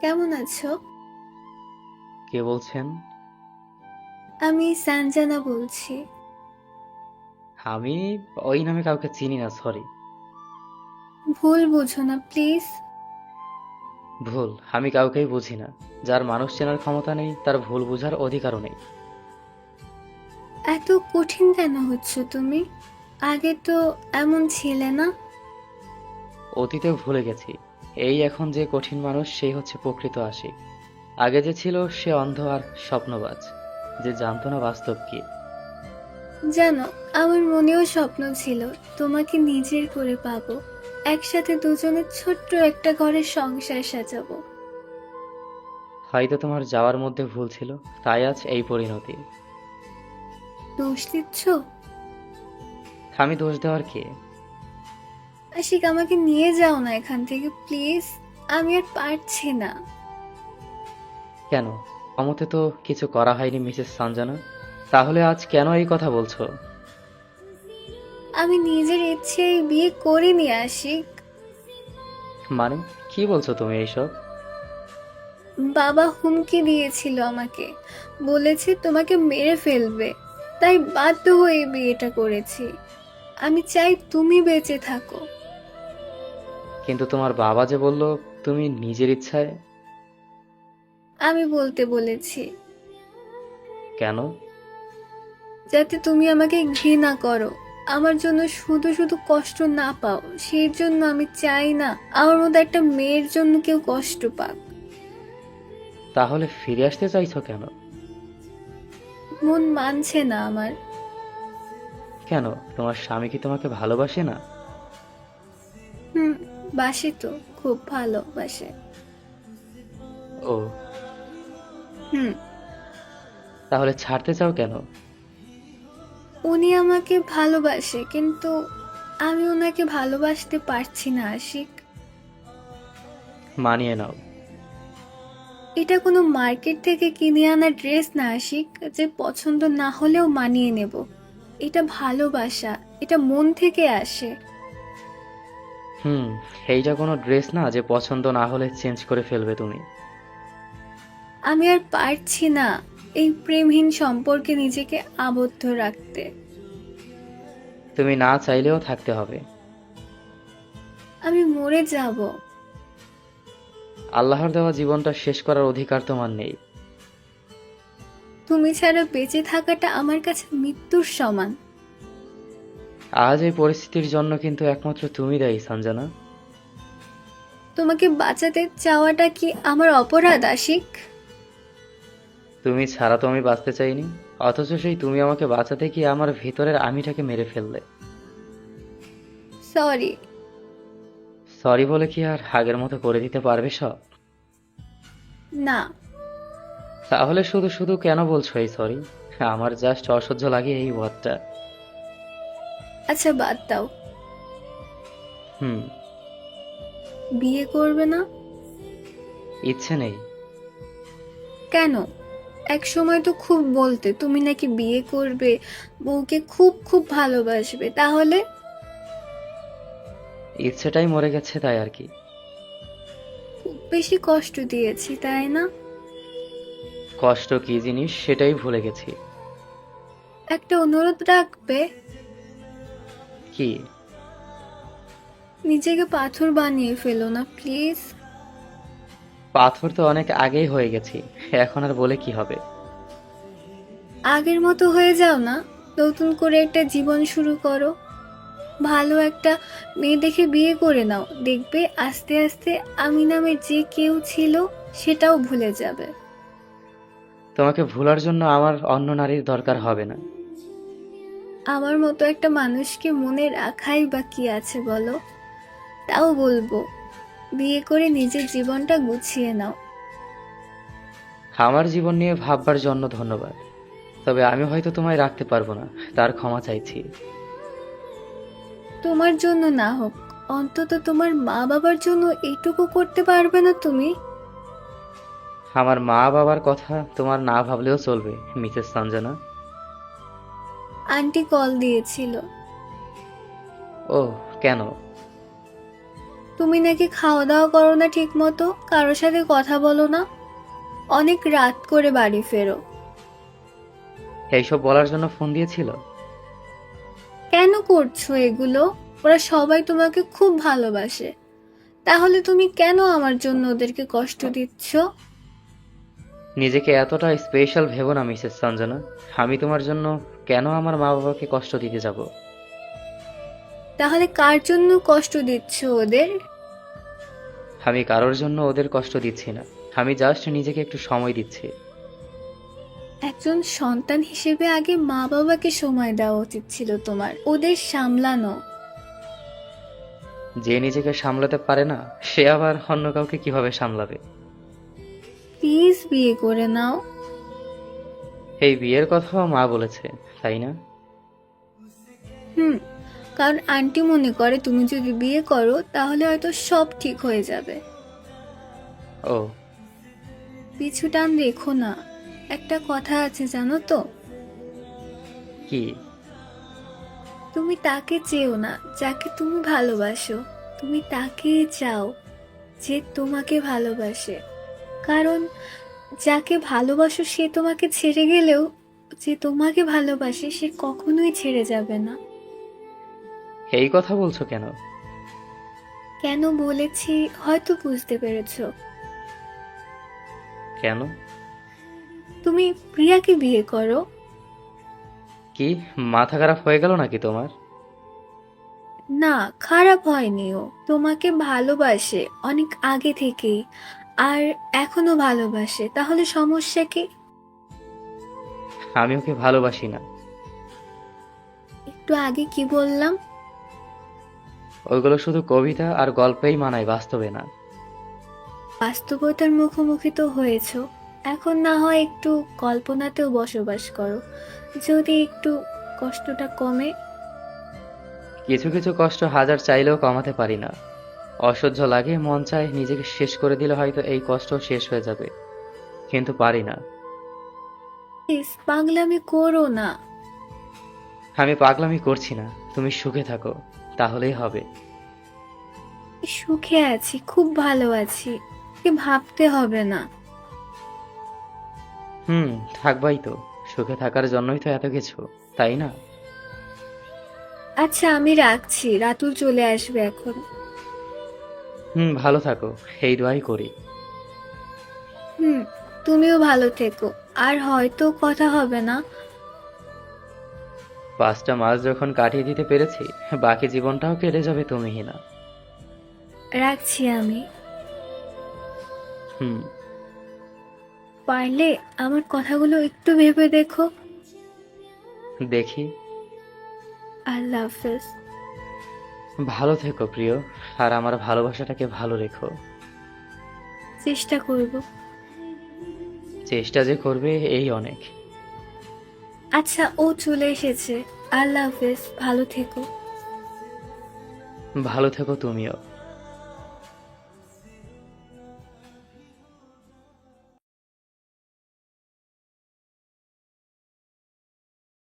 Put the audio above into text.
কেমন আছো? কে বলছেন? আমি সানজানা বলছি। আমি ওই নামে কাউকে চিনি না সরি ভুল বুঝো না প্লিজ। ভুল আমি কাউকেই বুঝি না। যার মানুষ চেনার ক্ষমতা নেই তার ভুল বোঝার অধিকারও নেই। এত কঠিন কেন হচ্ছ তুমি? আগে তো এমন ছিলে না? অতীতে ভুলে গেছি। এই এখন যে কঠিন মানুষ সেই হচ্ছে প্রকৃত আশিক। আগে যে ছিল সে অন্ধ আর স্বপ্নবাজ। যে জানতো না বাস্তব কি। জানো আমার মনেও স্বপ্ন ছিল তোমাকে নিজের করে পাবো। একসাথে দুজনে ছোট্ট একটা ঘরের সংসার সাজাবো। হয়তো তোমার যাওয়ার মধ্যে ভুল ছিল তাই আজ এই পরিণতি। দোষ দিচ্ছ? আমি দোষ দেওয়ার কে? আশিক আমাকে নিয়ে যাও না এখান থেকে প্লিজ। আমি আর পারছি না। কেন? অমতে তো কিছু করা হয়নি মিসেস সঞ্জনা তাহলে আজ কেন এই কথা বলছো? আমি নিজের ইচ্ছেই বিয়ে করিনি আশিক। মানে কি বলছো তুমি এইসব? বাবা হুমকি দিয়েছিল আমাকে। বলেছে তোমাকে মেরে ফেলবে। তাই বাধ্য হয়ে বিয়েটা করেছি। আমি চাই তুমি বেঁচে থাকো। কিন্তু তোমার বাবা যে বলল তুমি নিজের ইচ্ছায় আমি বলতে বলেছি। কেন? যাতে তুমি আমাকে ঘৃণা করো। আমার জন্য শুধু শুধু কষ্ট না পাও সেই জন্য আমি চাই না আমার মতো একটা মেয়ের জন্য কেউ কষ্ট পাক। তাহলে ফিরে আসতে চাইছো কেন? মন মানছে না আমার। কেন? তোমার স্বামী কি তোমাকে ভালোবাসে না? বাসে তো খুব ভালোবাসে ও। হুম। তাহলে ছাড়তে চাও কেন? উনি আমাকে ভালোবাসে কিন্তু আমি ওনাকে ভালোবাসতে পারছি না আশিক। মানিয়ে নাও। এটা কোনো মার্কেট থেকে কিনে আনা ড্রেস না আশিক। যে পছন্দ না হলেও মানিয়ে নেব। এটা ভালোবাসা এটা মন থেকে আসে। হুম এইটা কোনো ড্রেস না যে পছন্দ না হলে চেঞ্জ করে ফেলবে তুমি। আমি আর পারছি না এই প্রেমহীন সম্পর্কে নিজেকে আবদ্ধ রাখতে। তুমি না চাইলেও থাকতে হবে। আমি মরে যাব। আল্লাহর দেওয়া জীবনটা শেষ করার অধিকার তোমার নেই। তুমি ছাড়া বেঁচে থাকাটা আমার কাছে মৃত্যুর সমান। আজ এই পরিস্থিতির জন্য কিন্তু একমাত্র তুমি দায়ী সঞ্জনা তোমাকে বাঁচাতে চাওয়াটা কি আমার অপরাধ আশিক? তুমি ছাড়া তো আমি বাঁচতে চাইনি অথচ সেই তুমি আমাকে বাঁচাতে গিয়ে আমার ভেতরের আমিটাকে মেরে ফেললে। সরি। সরি বলে কি আর আগের মতো করে দিতে পারবে সব? না। তাহলে শুধু শুধু কেন বলছো এই সরি? আমার জাস্ট অসহ্য লাগে এই ওয়ার্ডটা আচ্ছা বাদ দাও। হুম। বিয়ে করবে না? ইচ্ছে নেই। কেন? এক সময় তো খুব বলতে তুমি নাকি বিয়ে করবে বউকে খুব খুব ভালোবাসবে তাহলে? ইচ্ছেটাই মরে গেছে তাই আর কি। খুব বেশি কষ্ট দিয়েছি তাই না? কষ্ট কি জিনিস সেটাই ভুলে গেছি। একটা অনুরোধ রাখবে? কি? নিজেকে পাথর বানিয়ে ফেলো না প্লিজ। পাথর তো অনেক আগেই হয়ে গেছি এখন আর বলে কি হবে? আগের মতো হয়ে যাও না নতুন করে একটা জীবন শুরু করো। ভালো একটা মেয়ে দেখে বিয়ে করে নাও দেখবে আস্তে আস্তে আমি নামের যে কেউ ছিল সেটাও ভুলে যাবে। তোমাকে ভুলার জন্য আমার অন্য নারীর দরকার হবে না। আমার মতো একটা মানুষকে মনে রাখাই বা কি আছে বলো? তাও বলব বিয়ে করে নিজের জীবনটা গুছিয়ে নাও। আমার জীবন নিয়ে ভাববার জন্য ধন্যবাদ তবে আমি হয়তো তোমায় রাখতে পারব না তার ক্ষমা চাইছি। তোমার জন্য না হোক অন্তত তোমার মা বাবার জন্য এইটুকু করতে পারবে না তুমি? আমার মা বাবার কথা তোমার না ভাবলেও চলবে মিসেস সঞ্জনা। আন্টি কল দিয়েছিল। ও কেন? তুমি নাকি খাওয়া দাওয়া করো না ঠিক মতো কারোর সাথে কথা বলো না। অনেক রাত করে বাড়ি ফেরো। এইসব বলার জন্য ফোন দিয়েছিল? কেন করছ এগুলো? ওরা সবাই তোমাকে খুব ভালোবাসে। তাহলে তুমি কেন আমার জন্য ওদেরকে কষ্ট দিচ্ছ? নিজেকে এতটা স্পেশাল ভেবো না মিসেস সঞ্জনা। আমি তোমার জন্য কেন আমার মা বাবাকে কষ্ট দিতে যাব? তাহলে কার জন্য কষ্ট দিচ্ছ ওদের? আমি কারোর জন্য ওদের কষ্ট দিচ্ছি না। আমি জাস্ট নিজেকে একটু সময় দিচ্ছি। একজন সন্তান হিসেবে আগে মা বাবাকে সময় দেওয়া উচিত ছিল তোমার। ওদের সামলানো। যে নিজেকে সামলাতে পারে না সে আবার অন্য কাউকে কীভাবে সামলাবে? প্লিজ বিয়ে করে নাও। এই বিয়ের কথাও মা বলেছে তাই না? হুম কারণ আন্টি মনে করে তুমি যদি বিয়ে করো তাহলে হয়তো সব ঠিক হয়ে যাবে। ও। পিছু টান রেখো না। একটা কথা আছে জানো তো? কি? তুমি তাকে চেও না যাকে তুমি ভালোবাসো। তুমি তাকে চাও যে তোমাকে ভালোবাসে। কারণ যাকে ভালোবাসো সে তোমাকে ছেড়ে গেলেও যে তোমাকে ভালোবাসে সে কখনোই ছেড়ে যাবে না। এই কথা বলছো কেন? কেন বলেছি হয়তো বুঝতে পেরেছ। কেন? তুমি প্রিয়াকে বিয়ে করো। কি মাথা খারাপ হয়ে গেল নাকি তোমার? না খারাপ হয়নি ও। তোমাকে ভালোবাসে অনেক আগে থেকেই। আর এখনও ভালোবাসে তাহলে সমস্যা কি? আমি ওকে ভালোবাসি না। একটু আগে কি বললাম? ওইগুলো শুধু কবিতা আর গল্পেই মানায় বাস্তবে না। বাস্তবতার মুখোমুখি তো হয়েছ। এখন না হয় একটু কল্পনাতেও বসবাস করো। যদি একটু কষ্টটা কমে। কিছু কিছু কষ্ট হাজার চাইলেও কমাতে পারি না। অসহ্য লাগে মন চায় নিজেকে শেষ করে দিলে হয়তো এই কষ্ট শেষ হয়ে যাবে। কিন্তু পারি না। প্লিজ পাগলামি করো না। আমি পাগলামি করছি না তুমি সুখে থাকো তাহলেই হবে। সুখে আছি খুব ভালো আছি কি ভাবতে হবে না। হুম থাকবাই তো সুখে থাকার জন্যই তো এত কিছু তাই না? আচ্ছা আমি রাখছি রাতুল চলে আসবে এখন। হুম ভালো থাকো। এই দোয়াই করি। হুম তুমিও ভালো থেকো। আর হয়তো কথা হবে না। পাঁচটা মাস যখন কাটিয়ে দিতে পেরেছি বাকি জীবনটাও কেটে যাবে তুমিই না রাখছি আমি। হুম। পারলে আমার কথাগুলো একটু ভেবে দেখো। দেখি। আল্লাহ হাফেজ। ভালো থেকো প্রিয়। আর আমার ভালোবাসাটাকে ভালো রেখো। চেষ্টা করব। চেষ্টা যে করবে এই অনেক। আচ্ছা ও চলে এসেছে। আল্লাহ হাফেজ ভালো থেকো। ভালো থেকো তুমিও।